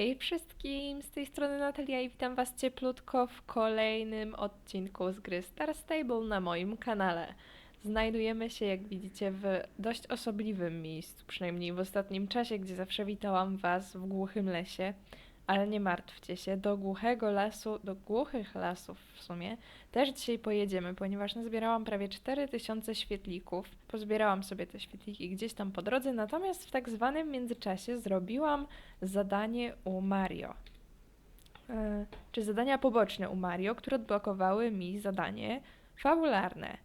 Hej wszystkim, z tej strony Natalia i witam was cieplutko w kolejnym odcinku z gry Star Stable na moim kanale. Znajdujemy się, jak widzicie, w dość osobliwym miejscu, przynajmniej w ostatnim czasie, gdzie zawsze witałam was w głuchym lesie. Ale nie martwcie się, do głuchego lasu, do głuchych lasów w sumie, też dzisiaj pojedziemy, ponieważ nazbierałam prawie 4000 świetlików. Pozbierałam sobie te świetliki gdzieś tam po drodze, natomiast w tak zwanym międzyczasie zrobiłam zadanie u Mario. E, czy zadania poboczne u Mario, które odblokowały mi zadanie fabularne.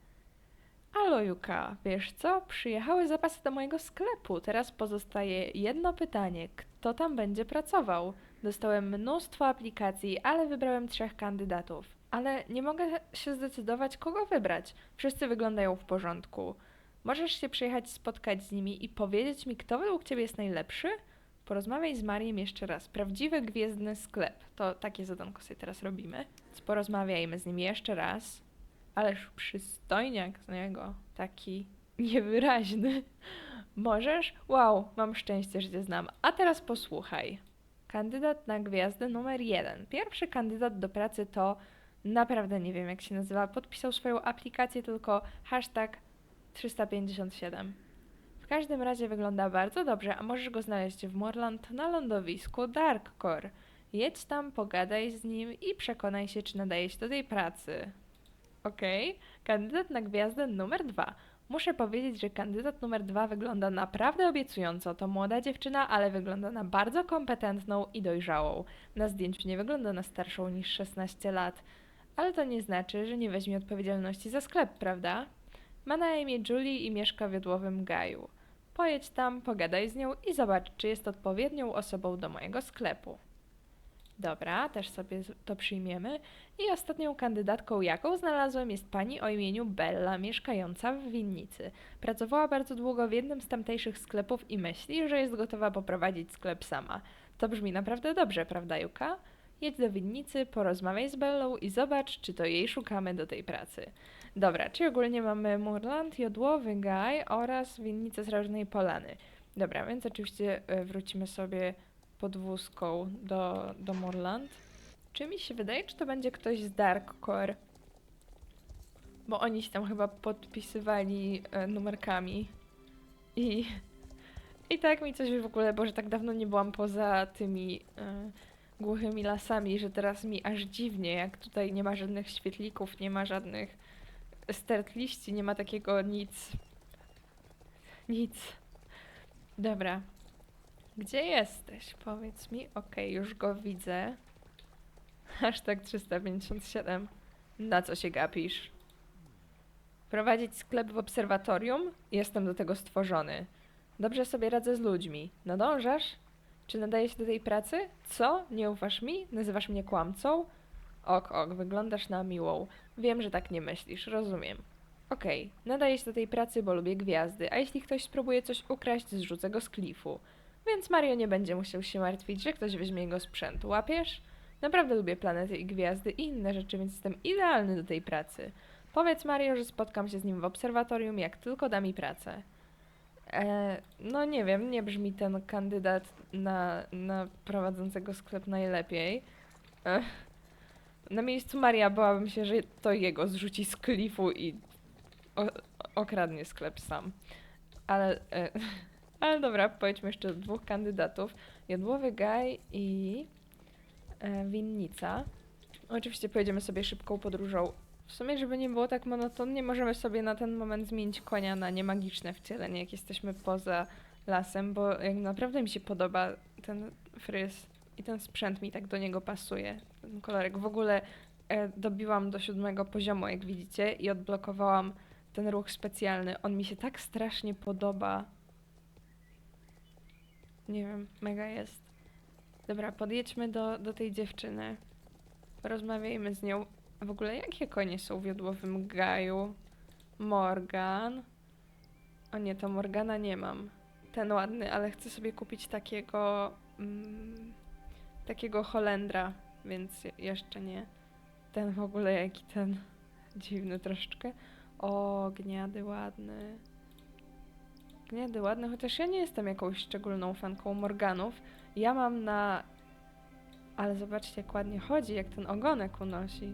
Alo Juka, wiesz co? Przyjechały zapasy do mojego sklepu. Teraz pozostaje jedno pytanie. Kto tam będzie pracował? Dostałem mnóstwo aplikacji, ale wybrałem trzech kandydatów. Ale nie mogę się zdecydować, kogo wybrać. Wszyscy wyglądają w porządku. Możesz się przyjechać spotkać z nimi i powiedzieć mi, kto według ciebie jest najlepszy? Porozmawiaj z Mariem jeszcze raz. Prawdziwy gwiezdny sklep. To takie zadanko sobie teraz robimy. Porozmawiajmy z nim jeszcze raz. Ależ przystojniak z niego. Taki niewyraźny. Możesz? Wow, mam szczęście, że cię znam. A teraz posłuchaj. Kandydat na gwiazdę numer jeden. Pierwszy kandydat do pracy to naprawdę nie wiem jak się nazywa. Podpisał swoją aplikację tylko hashtag 357. W każdym razie wygląda bardzo dobrze, a możesz go znaleźć w Morland na lądowisku Darkcore. Jedź tam, pogadaj z nim i przekonaj się, czy nadaje się do tej pracy. Okej, kandydat na gwiazdę numer dwa. Muszę powiedzieć, że kandydat numer dwa wygląda naprawdę obiecująco. To młoda dziewczyna, ale wygląda na bardzo kompetentną i dojrzałą. Na zdjęciu nie wygląda na starszą niż 16 lat. Ale to nie znaczy, że nie weźmie odpowiedzialności za sklep, prawda? Ma na imię Julie i mieszka w jodłowym gaju. Pojedź tam, pogadaj z nią i zobacz, czy jest odpowiednią osobą do mojego sklepu. Dobra, też sobie z- to przyjmiemy. I ostatnią kandydatką, jaką znalazłem, jest pani o imieniu Bella, mieszkająca w winnicy. Pracowała bardzo długo w jednym z tamtejszych sklepów i myśli, że jest gotowa poprowadzić sklep sama. To brzmi naprawdę dobrze, prawda, Juka? Jedź do winnicy, porozmawiaj z Bellą i zobacz, czy to jej szukamy do tej pracy. Dobra, czyli ogólnie mamy Murland, Jodłowy Gaj oraz winnicę Srebrnej Polany. Dobra, więc oczywiście e, wrócimy sobie podwózką do, do Murland. Czy mi się wydaje, czy to będzie ktoś z Darkcore? Bo oni się tam chyba podpisywali e, numerkami. I, I tak mi coś w ogóle, bo że tak dawno nie byłam poza tymi e, głuchymi lasami, że teraz mi aż dziwnie, jak tutaj nie ma żadnych świetlików, nie ma żadnych start liści, nie ma takiego nic. Nic. Dobra. Gdzie jesteś? Powiedz mi. Okej, już go widzę. Hashtag 357. Na co się gapisz? Prowadzić sklep w obserwatorium? Jestem do tego stworzony. Dobrze sobie radzę z ludźmi. Nadążasz? Czy nadaje się do tej pracy? Co? Nie ufasz mi? Nazywasz mnie kłamcą? Ok, ok, wyglądasz na miłą. Wiem, że tak nie myślisz, rozumiem. Okej, nadaję się do tej pracy, bo lubię gwiazdy, a jeśli ktoś spróbuje coś ukraść, zrzucę go z klifu. Więc Mario nie będzie musiał się martwić, że ktoś weźmie jego sprzęt. Łapiesz? Naprawdę lubię planety i gwiazdy i inne rzeczy, więc jestem idealny do tej pracy. Powiedz Mario, że spotkam się z nim w obserwatorium, jak tylko da mi pracę. E, no nie wiem, nie brzmi ten kandydat na, na prowadzącego sklep najlepiej. E, na miejscu Maria bałabym się, że to jego zrzuci z klifu i o, okradnie sklep sam. Ale, e, ale dobra, pojedźmy jeszcze dwóch kandydatów. Jodłowy Gaj i e, Winnica. Oczywiście pojedziemy sobie szybką podróżą. W sumie, żeby nie było tak monotonnie, możemy sobie na ten moment zmienić konia na niemagiczne wcielenie, jak jesteśmy poza lasem, bo jak naprawdę mi się podoba ten fryz i ten sprzęt mi tak do niego pasuje, ten kolorek. W ogóle e, dobiłam do siódmego poziomu, jak widzicie, i odblokowałam ten ruch specjalny. On mi się tak strasznie podoba. Nie wiem, mega jest. Dobra, podjedźmy do, do tej dziewczyny. Porozmawiajmy z nią. W ogóle jakie konie są w jodłowym gaju? Morgan. O nie, to Morgana nie mam. Ten ładny, ale chcę sobie kupić takiego. Mm, takiego Holendra, więc je- jeszcze nie. Ten w ogóle jaki ten. Dziwny troszeczkę. O, gniady ładny. Gniady ładne, chociaż ja nie jestem jakąś szczególną fanką Morganów. Ja mam na Ale zobaczcie, jak ładnie chodzi, jak ten ogonek unosi.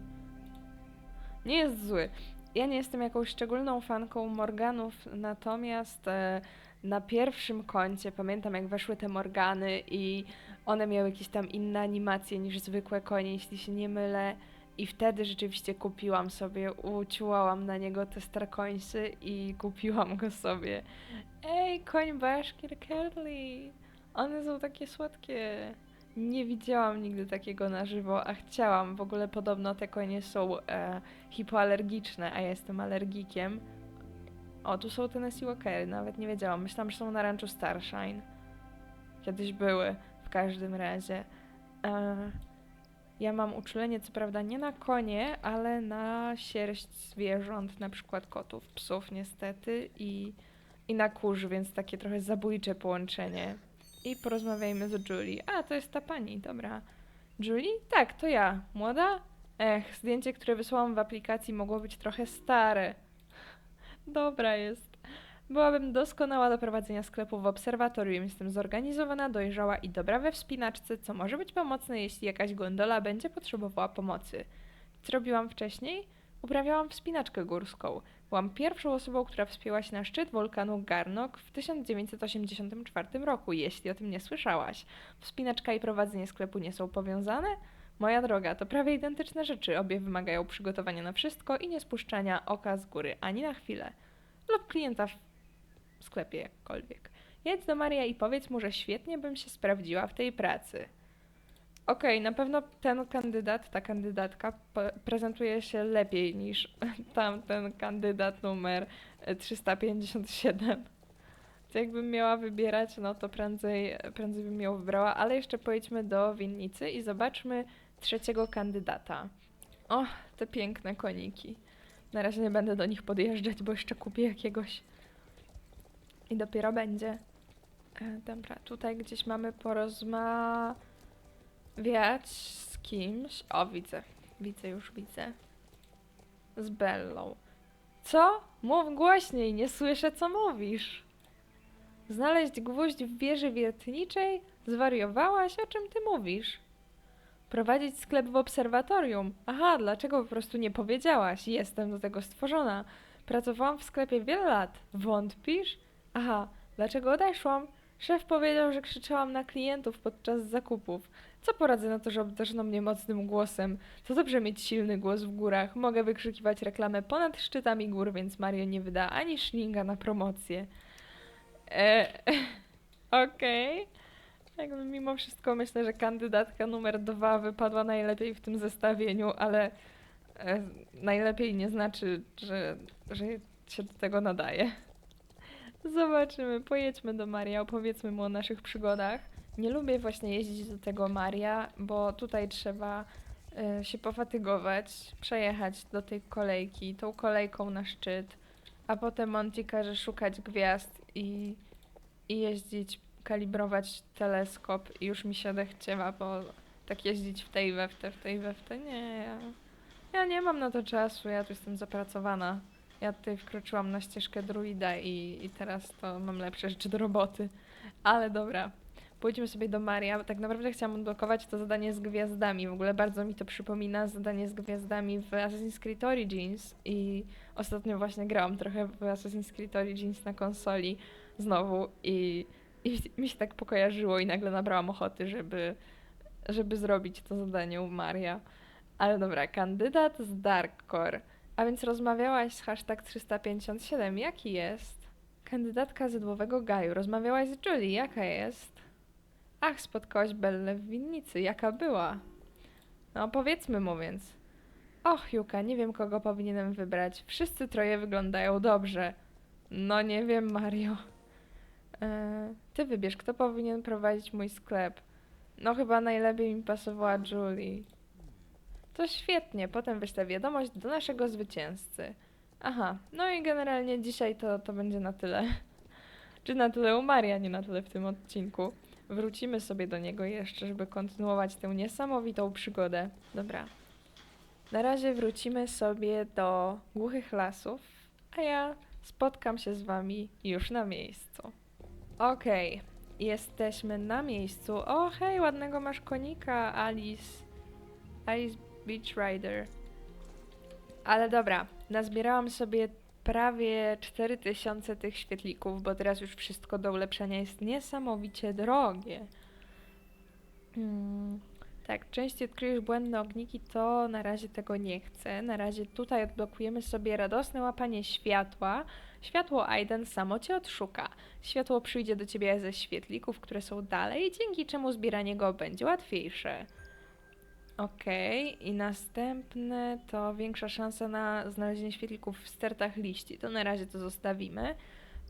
Nie jest zły. Ja nie jestem jakąś szczególną fanką Morganów, natomiast e, na pierwszym koncie pamiętam, jak weszły te Morgany i one miały jakieś tam inne animacje niż zwykłe konie, jeśli się nie mylę. I wtedy rzeczywiście kupiłam sobie, uciułałam na niego te starkońsy i kupiłam go sobie. Ej, koń Baszkir Curly! One są takie słodkie. Nie widziałam nigdy takiego na żywo, a chciałam. W ogóle podobno te konie są e, hipoalergiczne, a ja jestem alergikiem. O, tu są Tennessee Walkery, nawet nie wiedziałam. Myślałam, że są na ranczu Starshine. Kiedyś były, w każdym razie. E, ja mam uczulenie, co prawda nie na konie, ale na sierść zwierząt, na przykład kotów, psów niestety i, i na kurz, więc takie trochę zabójcze połączenie. I porozmawiajmy z Julie. A, to jest ta pani, dobra. Julie? Tak, to ja. Młoda? Ech, zdjęcie, które wysłałam w aplikacji mogło być trochę stare. Dobra jest. Byłabym doskonała do prowadzenia sklepu w obserwatorium. Jestem zorganizowana, dojrzała i dobra we wspinaczce, co może być pomocne, jeśli jakaś gondola będzie potrzebowała pomocy. Co robiłam wcześniej? Uprawiałam wspinaczkę górską. Byłam pierwszą osobą, która wspięła się na szczyt wulkanu Garnok w 1984 roku, jeśli o tym nie słyszałaś. Wspinaczka i prowadzenie sklepu nie są powiązane? Moja droga, to prawie identyczne rzeczy. Obie wymagają przygotowania na wszystko i nie spuszczania oka z góry ani na chwilę. Lub klienta sklepie jakkolwiek. Jedź do Maria i powiedz mu, że świetnie bym się sprawdziła w tej pracy. Okej, na pewno ten kandydat, ta kandydatka prezentuje się lepiej niż tamten kandydat numer e, 357. To jakbym miała wybierać, no to prędzej, prędzej bym ją wybrała, ale jeszcze pojedźmy do winnicy i zobaczmy trzeciego kandydata. O, te piękne koniki. Na razie nie będę do nich podjeżdżać, bo jeszcze kupię jakiegoś. I dopiero będzie. E, dobra, tutaj gdzieś mamy porozmawiać z kimś. O, widzę. Widzę, już widzę. Z Bellą. Co? Mów głośniej, nie słyszę, co mówisz. Znaleźć gwóźdź w wieży wiertniczej? Zwariowałaś? O czym ty mówisz? Prowadzić sklep w obserwatorium. Aha, dlaczego po prostu nie powiedziałaś? Jestem do tego stworzona. Pracowałam w sklepie wiele lat. Wątpisz? Aha, dlaczego odeszłam? Szef powiedział, że krzyczałam na klientów podczas zakupów. Co poradzę na to, że obdarzono mnie mocnym głosem? To dobrze mieć silny głos w górach. Mogę wykrzykiwać reklamę ponad szczytami gór, więc Mario nie wyda ani szlinga na promocję. E, Okej. Jakby mimo wszystko myślę, że kandydatka numer dwa wypadła najlepiej w tym zestawieniu, ale e, najlepiej nie znaczy, że, że się do tego nadaje. Zobaczymy, pojedźmy do Maria, opowiedzmy mu o naszych przygodach. Nie lubię właśnie jeździć do tego Maria, bo tutaj trzeba e, się pofatygować, przejechać do tej kolejki, tą kolejką na szczyt, a potem Monty każe szukać gwiazd i, i jeździć, kalibrować teleskop i już mi się odechciewa, bo tak jeździć w tej we w te, w tej we nie, ja, ja nie mam na to czasu, ja tu jestem zapracowana. Ja tutaj wkroczyłam na ścieżkę druida i, i teraz to mam lepsze rzeczy do roboty. Ale dobra, pójdźmy sobie do Maria. Tak naprawdę chciałam odblokować to zadanie z gwiazdami. W ogóle bardzo mi to przypomina zadanie z gwiazdami w Assassin's Creed Origins i ostatnio właśnie grałam trochę w Assassin's Creed Origins na konsoli znowu i, i mi się tak pokojarzyło i nagle nabrałam ochoty, żeby, żeby zrobić to zadanie u Maria. Ale dobra, kandydat z Darkcore. A więc rozmawiałaś z hashtag 357. Jaki jest? Kandydatka zydłowego gaju. Rozmawiałaś z Julie. Jaka jest? Ach, spotkałaś Bellę w winnicy. Jaka była? No, powiedzmy mu więc. Och, Juka, nie wiem, kogo powinienem wybrać. Wszyscy troje wyglądają dobrze. No, nie wiem, Mario. E, ty wybierz, kto powinien prowadzić mój sklep. No, chyba najlepiej mi pasowała Julie. To świetnie, potem wyślę wiadomość do naszego zwycięzcy. Aha, no i generalnie dzisiaj to, to będzie na tyle. Czy na tyle u Maria, nie na tyle w tym odcinku. Wrócimy sobie do niego jeszcze, żeby kontynuować tę niesamowitą przygodę. Dobra. Na razie wrócimy sobie do głuchych lasów, a ja spotkam się z wami już na miejscu. Okej, Jesteśmy na miejscu. O, hej, ładnego masz konika, Alice. Alice Beach Rider. Ale dobra, nazbierałam sobie prawie 4000 tych świetlików, bo teraz już wszystko do ulepszenia jest niesamowicie drogie. Hmm. Tak, częściej odkryjesz błędne ogniki, to na razie tego nie chcę. Na razie tutaj odblokujemy sobie radosne łapanie światła. Światło Aiden samo cię odszuka. Światło przyjdzie do ciebie ze świetlików, które są dalej, dzięki czemu zbieranie go będzie łatwiejsze. Okej, i następne to większa szansa na znalezienie świetlików w stertach liści. To na razie to zostawimy,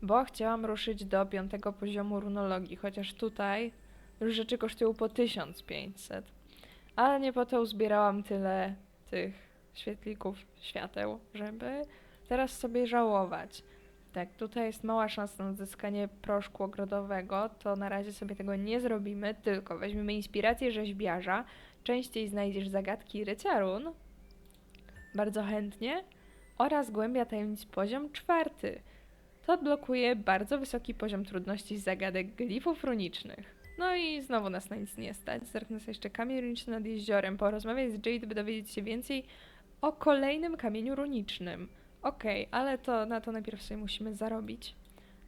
bo chciałam ruszyć do piątego poziomu runologii, chociaż tutaj już rzeczy kosztują po 1500. Ale nie po to uzbierałam tyle tych świetlików, świateł, żeby teraz sobie żałować. Tak, tutaj jest mała szansa na odzyskanie proszku ogrodowego, to na razie sobie tego nie zrobimy, tylko weźmiemy inspirację rzeźbiarza, częściej znajdziesz zagadki ryciarun, bardzo chętnie, oraz głębia tajemnic poziom czwarty. To odblokuje bardzo wysoki poziom trudności zagadek glifów runicznych. No i znowu nas na nic nie stać. Zerknę sobie jeszcze kamień runiczny nad jeziorem, porozmawiać z Jade, by dowiedzieć się więcej o kolejnym kamieniu runicznym. Okej, ale to na to najpierw sobie musimy zarobić.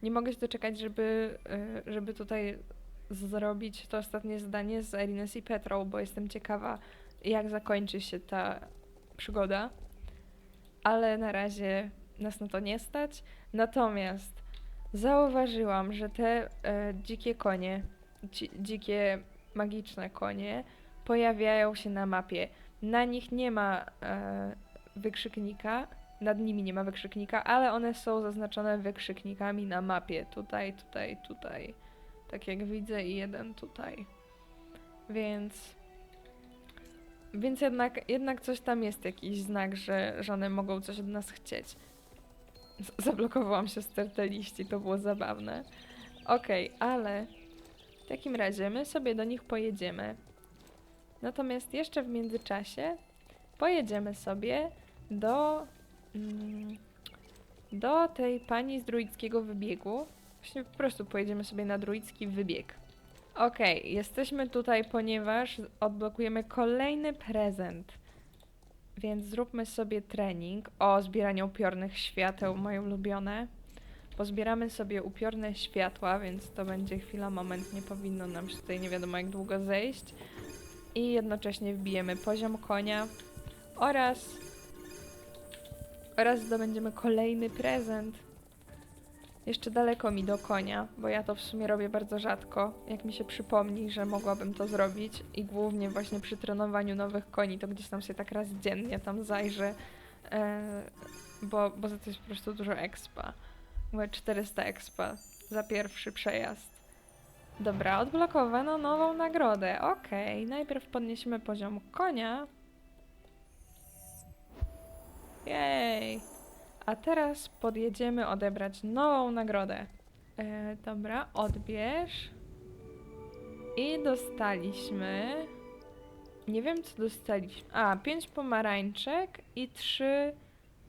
Nie mogę się doczekać, żeby, y, żeby tutaj zrobić to ostatnie zdanie z Erines i Petrą, bo jestem ciekawa, jak zakończy się ta przygoda. Ale na razie nas na to nie stać. Natomiast zauważyłam, że te e, dzikie konie, dzi dzikie magiczne konie pojawiają się na mapie. Na nich nie ma e, wykrzyknika, nad nimi nie ma wykrzyknika, ale one są zaznaczone wykrzyknikami na mapie. Tutaj, tutaj, tutaj. Tak jak widzę i jeden tutaj. Więc... Więc jednak, jednak coś tam jest, jakiś znak, że, że one mogą coś od nas chcieć. Z- Zablokowałam się z te liści, to było zabawne. Okej, ale w takim razie my sobie do nich pojedziemy. Natomiast jeszcze w międzyczasie pojedziemy sobie do, mm, do tej pani z druickiego wybiegu. Właśnie po prostu pojedziemy sobie na druicki wybieg. Okej, jesteśmy tutaj, ponieważ odblokujemy kolejny prezent. Więc zróbmy sobie trening o zbieraniu upiornych świateł, moje ulubione. Pozbieramy sobie upiorne światła, więc to będzie chwila, moment, nie powinno nam się tutaj nie wiadomo jak długo zejść. I jednocześnie wbijemy poziom konia oraz oraz zdobędziemy kolejny prezent. Jeszcze daleko mi do konia, bo ja to w sumie robię bardzo rzadko. Jak mi się przypomni, że mogłabym to zrobić i głównie właśnie przy trenowaniu nowych koni, to gdzieś tam się tak raz dziennie tam zajrzę, e, bo, bo za to jest po prostu dużo expa. Mówię 400 expa za pierwszy przejazd. Dobra, odblokowano nową nagrodę. Okej, najpierw podniesiemy poziom konia. Jej. A teraz podjedziemy odebrać nową nagrodę. E, dobra, odbierz. I dostaliśmy. Nie wiem, co dostaliśmy. A, pięć pomarańczek i trzy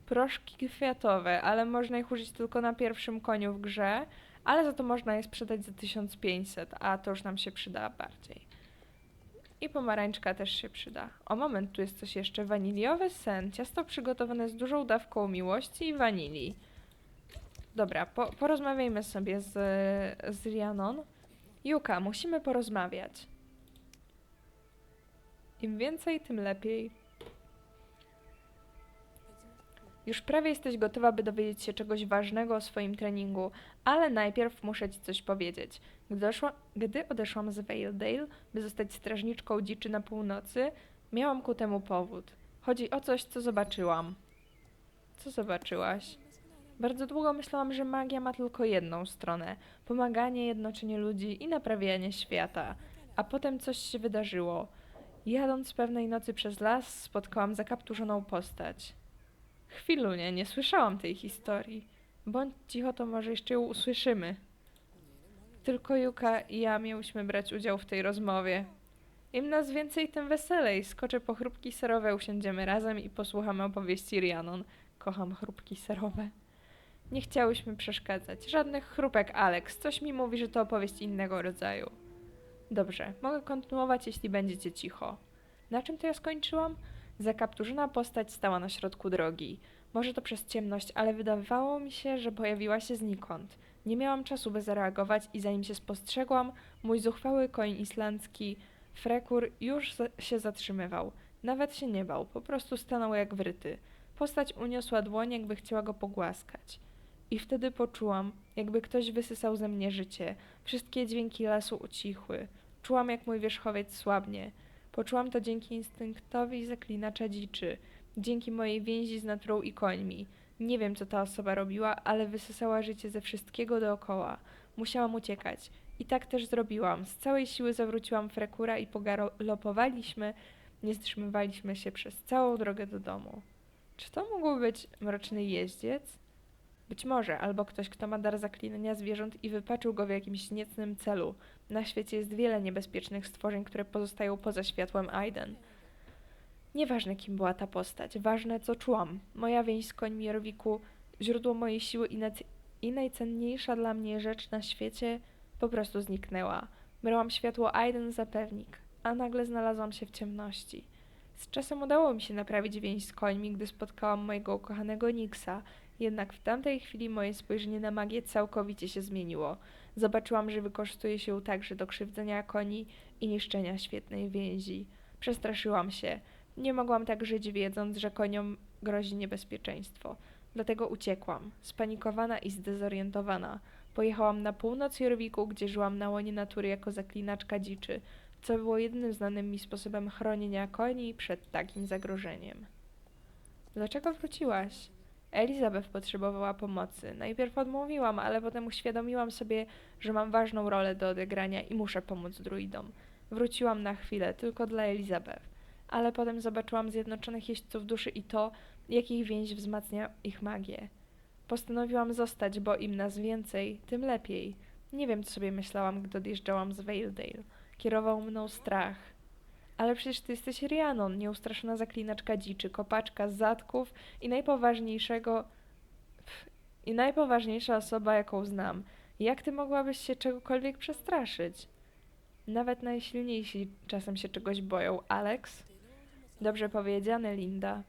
proszki kwiatowe, ale można ich użyć tylko na pierwszym koniu w grze, ale za to można je sprzedać za 1500, a to już nam się przyda bardziej. I pomarańczka też się przyda. O moment, tu jest coś jeszcze. Waniliowy sen. Ciasto przygotowane z dużą dawką miłości i wanilii. Dobra, po, porozmawiajmy sobie z, z Rianon. Juka, musimy porozmawiać. Im więcej, tym lepiej. Już prawie jesteś gotowa, by dowiedzieć się czegoś ważnego o swoim treningu, ale najpierw muszę ci coś powiedzieć. Gdy, doszła, gdy odeszłam z Valedale, by zostać strażniczką dziczy na północy, miałam ku temu powód. Chodzi o coś, co zobaczyłam. Co zobaczyłaś? Bardzo długo myślałam, że magia ma tylko jedną stronę pomaganie, jednoczenie ludzi i naprawianie świata. A potem coś się wydarzyło. Jadąc pewnej nocy przez las, spotkałam zakapturzoną postać. Chwilunie, nie słyszałam tej historii. Bądź cicho, to może jeszcze ją usłyszymy. Tylko Juka i ja miałyśmy brać udział w tej rozmowie. Im nas więcej, tym weselej. Skoczę po chrupki serowe, usiądziemy razem i posłuchamy opowieści Rianon. Kocham chrupki serowe. Nie chciałyśmy przeszkadzać. Żadnych chrupek, Alex. Coś mi mówi, że to opowieść innego rodzaju. Dobrze, mogę kontynuować, jeśli będziecie cicho. Na czym to ja skończyłam? Zakapturzona postać stała na środku drogi. Może to przez ciemność, ale wydawało mi się, że pojawiła się znikąd. Nie miałam czasu, by zareagować i zanim się spostrzegłam, mój zuchwały koń islandzki, Frekur, już się zatrzymywał. Nawet się nie bał, po prostu stanął jak wryty. Postać uniosła dłoń, jakby chciała go pogłaskać. I wtedy poczułam, jakby ktoś wysysał ze mnie życie. Wszystkie dźwięki lasu ucichły. Czułam, jak mój wierzchowiec słabnie. Poczułam to dzięki instynktowi zaklinacza dziczy, dzięki mojej więzi z naturą i końmi. Nie wiem, co ta osoba robiła, ale wysysała życie ze wszystkiego dookoła. Musiałam uciekać. I tak też zrobiłam. Z całej siły zawróciłam Frekura i pogalopowaliśmy, nie wstrzymywaliśmy się przez całą drogę do domu. Czy to mógł być mroczny jeździec? Być może, albo ktoś, kto ma dar zaklinania zwierząt i wypaczył go w jakimś niecnym celu. Na świecie jest wiele niebezpiecznych stworzeń, które pozostają poza światłem Aiden. Nieważne, kim była ta postać, ważne, co czułam. Moja więź z końmi Jorwiku, źródło mojej siły i, i najcenniejsza dla mnie rzecz na świecie, po prostu zniknęła. Brałam światło Aiden za pewnik, a nagle znalazłam się w ciemności. Z czasem udało mi się naprawić więź z końmi, gdy spotkałam mojego ukochanego Nixa, jednak w tamtej chwili moje spojrzenie na magię całkowicie się zmieniło. Zobaczyłam, że wykorzystuje się także do krzywdzenia koni i niszczenia świetnej więzi. Przestraszyłam się. Nie mogłam tak żyć, wiedząc, że koniom grozi niebezpieczeństwo. Dlatego uciekłam, spanikowana i zdezorientowana. Pojechałam na północ Jorwiku, gdzie żyłam na łonie natury jako zaklinaczka dziczy, co było jedynym znanym mi sposobem chronienia koni przed takim zagrożeniem. Dlaczego wróciłaś? Elizabeth potrzebowała pomocy. Najpierw odmówiłam, ale potem uświadomiłam sobie, że mam ważną rolę do odegrania i muszę pomóc druidom. Wróciłam na chwilę, tylko dla Elizabeth. Ale potem zobaczyłam zjednoczonych jeźdźców duszy i to, jak ich więź wzmacnia ich magię. Postanowiłam zostać, bo im nas więcej, tym lepiej. Nie wiem, co sobie myślałam, gdy odjeżdżałam z Valedale. Kierował mną strach. Ale przecież ty jesteś Rhiannon, nieustraszona zaklinaczka dziczy, kopaczka z zatków i najpoważniejszego... I najpoważniejsza osoba, jaką znam. Jak ty mogłabyś się czegokolwiek przestraszyć? Nawet najsilniejsi czasem się czegoś boją, Alex? Dobrze powiedziane, Linda.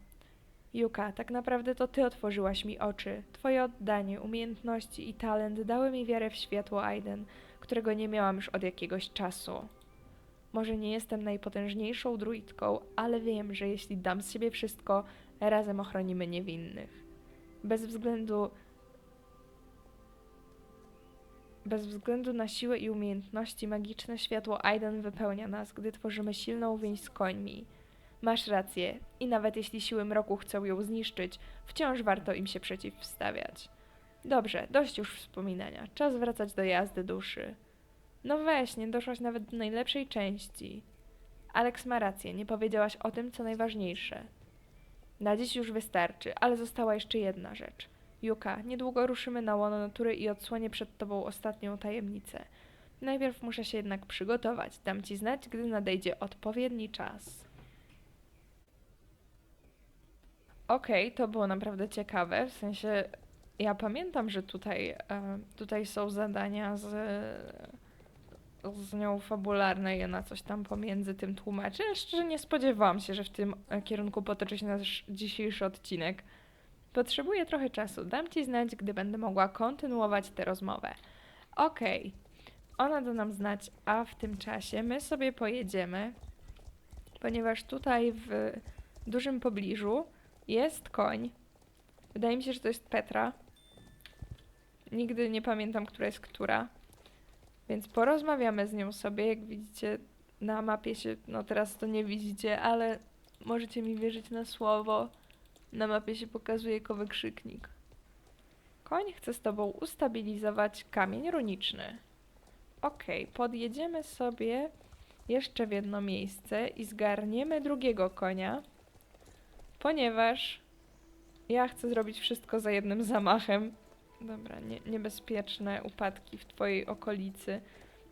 Juka, tak naprawdę to ty otworzyłaś mi oczy. Twoje oddanie, umiejętności i talent dały mi wiarę w światło Aiden, którego nie miałam już od jakiegoś czasu. Może nie jestem najpotężniejszą druidką, ale wiem, że jeśli dam z siebie wszystko, razem ochronimy niewinnych. Bez względu. Bez względu na siłę i umiejętności, magiczne światło Aiden wypełnia nas, gdy tworzymy silną więź z końmi. Masz rację, i nawet jeśli siły mroku chcą ją zniszczyć, wciąż warto im się przeciwstawiać. Dobrze, dość już wspominania. Czas wracać do jazdy duszy. No weź, nie doszłaś nawet do najlepszej części. Alex ma rację, nie powiedziałaś o tym, co najważniejsze. Na dziś już wystarczy, ale została jeszcze jedna rzecz. Juka, niedługo ruszymy na łono natury i odsłonię przed tobą ostatnią tajemnicę. Najpierw muszę się jednak przygotować. Dam ci znać, gdy nadejdzie odpowiedni czas. Okej, to było naprawdę ciekawe. W sensie, ja pamiętam, że tutaj, e, tutaj są zadania z, z nią fabularne i ona coś tam pomiędzy tym tłumaczy. Szczerze nie spodziewałam się, że w tym kierunku potoczy się nasz dzisiejszy odcinek. Potrzebuję trochę czasu. Dam ci znać, gdy będę mogła kontynuować tę rozmowę. Okej, ona da nam znać, a w tym czasie my sobie pojedziemy, ponieważ tutaj w dużym pobliżu jest koń. Wydaje mi się, że to jest Petra. Nigdy nie pamiętam, która jest która. Więc porozmawiamy z nią sobie. Jak widzicie na mapie się, no teraz to nie widzicie, ale możecie mi wierzyć na słowo. Na mapie się pokazuje jako wykrzyknik. Koń chce z tobą ustabilizować kamień runiczny. Okej, podjedziemy sobie jeszcze w jedno miejsce i zgarniemy drugiego konia ponieważ ja chcę zrobić wszystko za jednym zamachem. Dobra, nie, niebezpieczne upadki w twojej okolicy.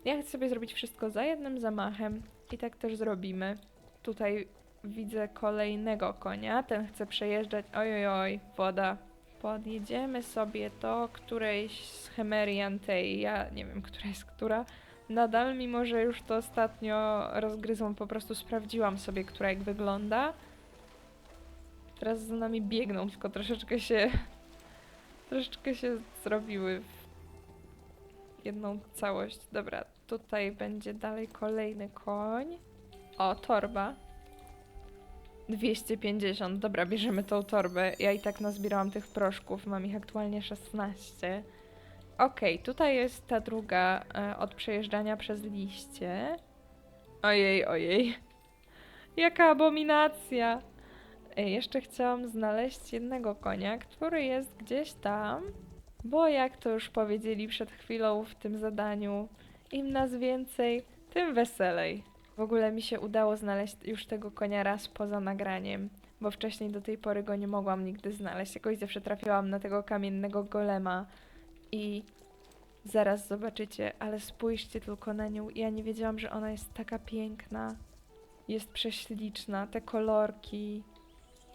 Ja chcę sobie zrobić wszystko za jednym zamachem i tak też zrobimy. Tutaj widzę kolejnego konia, ten chce przejeżdżać. Oj, oj, woda. podjedziemy sobie do którejś z Chemerian tej, ja nie wiem, która jest która. Nadal, mimo że już to ostatnio rozgryzłam, po prostu sprawdziłam sobie, która jak wygląda. Teraz za nami biegną, tylko troszeczkę się troszeczkę się zrobiły w jedną całość. Dobra, tutaj będzie dalej kolejny koń. O, torba. 250. Dobra, bierzemy tą torbę. Ja i tak nazbierałam tych proszków. Mam ich aktualnie 16. Okej, tutaj jest ta druga e, od przejeżdżania przez liście. Ojej, ojej. Jaka abominacja. Jeszcze chciałam znaleźć jednego konia, który jest gdzieś tam. Bo jak to już powiedzieli przed chwilą w tym zadaniu, im nas więcej, tym weselej. W ogóle mi się udało znaleźć już tego konia raz poza nagraniem, bo wcześniej do tej pory go nie mogłam nigdy znaleźć. Jakoś zawsze trafiałam na tego kamiennego golema i zaraz zobaczycie, ale spójrzcie tylko na nią. Ja nie wiedziałam, że ona jest taka piękna. Jest prześliczna, te kolorki.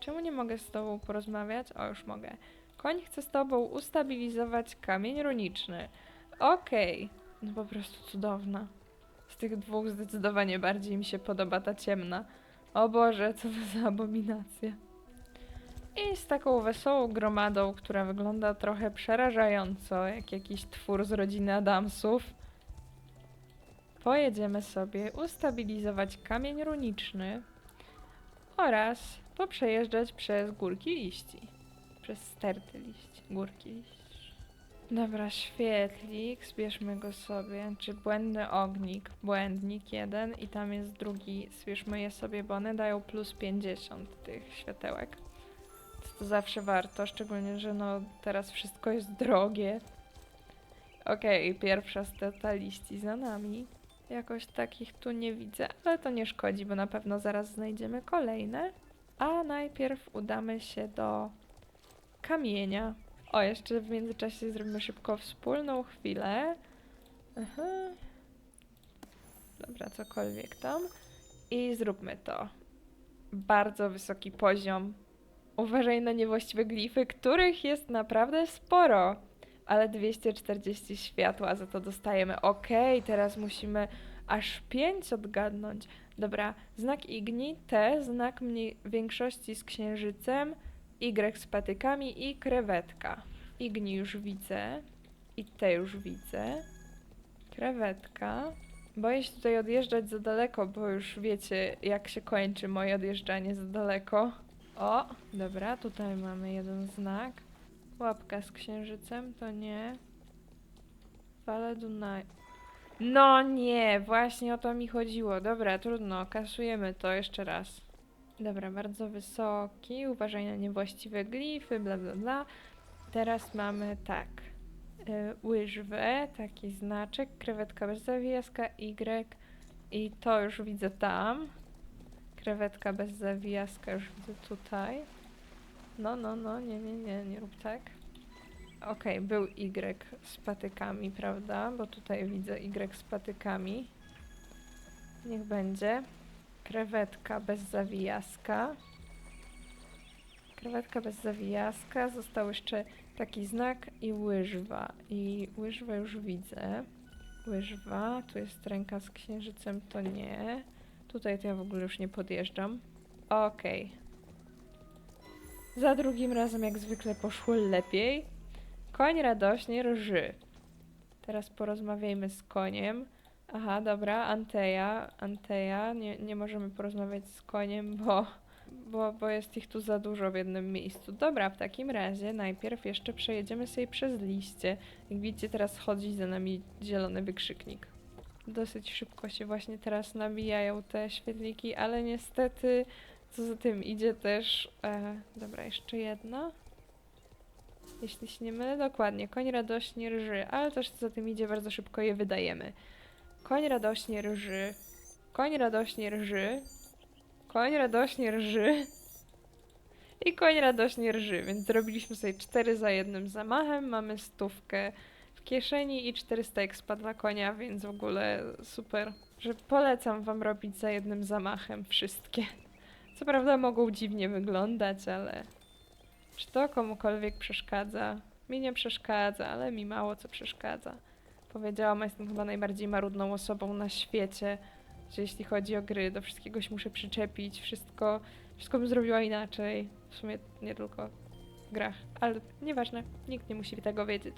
Czemu nie mogę z tobą porozmawiać? O, już mogę. Koń chce z tobą ustabilizować kamień runiczny. Okej. No po prostu cudowna. Z tych dwóch zdecydowanie bardziej mi się podoba ta ciemna. O Boże, co za abominacja. I z taką wesołą gromadą, która wygląda trochę przerażająco, jak jakiś twór z rodziny Adamsów, pojedziemy sobie ustabilizować kamień runiczny oraz poprzejeżdżać przez górki liści. Przez sterty liści, górki liści. Dobra, świetlik, zbierzmy go sobie. Czy błędny ognik, błędnik jeden i tam jest drugi. Zbierzmy je sobie, bo one dają plus 50 tych światełek. Co to zawsze warto, szczególnie, że no teraz wszystko jest drogie. Okej, pierwsza steta liści za nami. Jakoś takich tu nie widzę, ale to nie szkodzi, bo na pewno zaraz znajdziemy kolejne. A najpierw udamy się do kamienia. O, jeszcze w międzyczasie zrobimy szybko wspólną chwilę. Aha. Dobra, cokolwiek tam. I zróbmy to. Bardzo wysoki poziom. Uważaj na niewłaściwe glify, których jest naprawdę sporo. Ale 240 światła za to dostajemy. Okej, teraz musimy aż 5 odgadnąć. Dobra, znak Igni, T, znak mniej większości z księżycem, Y z patykami i krewetka. Igni już widzę. I te już widzę. Krewetka. Boję się tutaj odjeżdżać za daleko, bo już wiecie, jak się kończy moje odjeżdżanie za daleko. O, dobra, tutaj mamy jeden znak. Łapka z księżycem, to nie. Fale Dunaj. No nie, właśnie o to mi chodziło. Dobra, trudno, kasujemy to jeszcze raz. Dobra, bardzo wysoki, uważaj na niewłaściwe glify, bla bla bla. Teraz mamy tak. Y, łyżwę, taki znaczek, krewetka bez zawijaska, Y i to już widzę tam. Krewetka bez zawijaska już widzę tutaj. No, no, no, nie, nie, nie, nie rób tak. Okej, był Y z patykami, prawda? Bo tutaj widzę Y z patykami. Niech będzie. Krewetka bez zawijaska. Krewetka bez zawijaska. Został jeszcze taki znak i łyżwa. I łyżwę już widzę. Łyżwa. Tu jest ręka z księżycem, to nie. Tutaj to ja w ogóle już nie podjeżdżam. Okej. Za drugim razem jak zwykle poszło lepiej. Koń radośnie rży. Teraz porozmawiajmy z koniem. Aha, dobra, Anteja, Anteja, nie, nie możemy porozmawiać z koniem, bo, bo, bo jest ich tu za dużo w jednym miejscu. Dobra, w takim razie najpierw jeszcze przejedziemy sobie przez liście. Jak widzicie, teraz chodzi za nami zielony wykrzyknik. Dosyć szybko się właśnie teraz nabijają te świetliki, ale niestety, co za tym idzie też... E, dobra, jeszcze jedna. Jeśli się nie mylę, dokładnie, koń radośnie rży, ale też co za tym idzie, bardzo szybko je wydajemy. Koń radośnie rży. Koń radośnie rży. Koń radośnie rży. I koń radośnie rży, więc zrobiliśmy sobie cztery za jednym zamachem. Mamy stówkę w kieszeni i 400 expa dla konia, więc w ogóle super. Że polecam wam robić za jednym zamachem wszystkie. Co prawda mogą dziwnie wyglądać, ale Czy to komukolwiek przeszkadza? Mi nie przeszkadza, ale mi mało co przeszkadza. Powiedziałam, jestem chyba najbardziej marudną osobą na świecie, że jeśli chodzi o gry, do wszystkiego się muszę przyczepić, wszystko, wszystko bym zrobiła inaczej. W sumie nie tylko w grach, ale nieważne, nikt nie musi tego wiedzieć.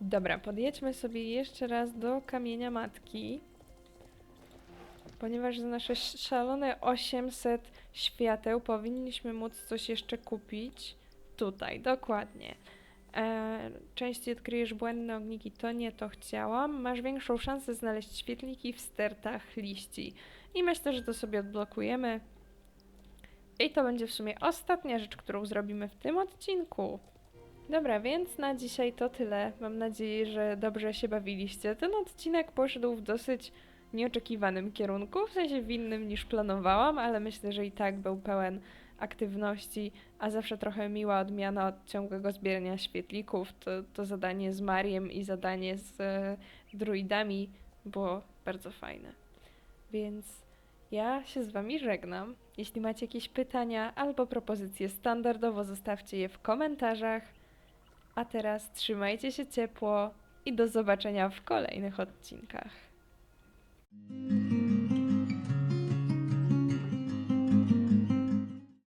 Dobra, podjedźmy sobie jeszcze raz do kamienia matki. Ponieważ za nasze sz- szalone 800 świateł powinniśmy móc coś jeszcze kupić. Tutaj, dokładnie. E, częściej odkryjesz błędne ogniki, to nie to chciałam. Masz większą szansę znaleźć świetliki w stertach liści. I myślę, że to sobie odblokujemy. I to będzie w sumie ostatnia rzecz, którą zrobimy w tym odcinku. Dobra, więc na dzisiaj to tyle. Mam nadzieję, że dobrze się bawiliście. Ten odcinek poszedł w dosyć nieoczekiwanym kierunku, w sensie w innym niż planowałam, ale myślę, że i tak był pełen aktywności, a zawsze trochę miła odmiana od ciągłego zbierania świetlików. To, to zadanie z Mariem i zadanie z e, druidami było bardzo fajne. Więc ja się z Wami żegnam. Jeśli macie jakieś pytania albo propozycje, standardowo zostawcie je w komentarzach. A teraz trzymajcie się ciepło i do zobaczenia w kolejnych odcinkach.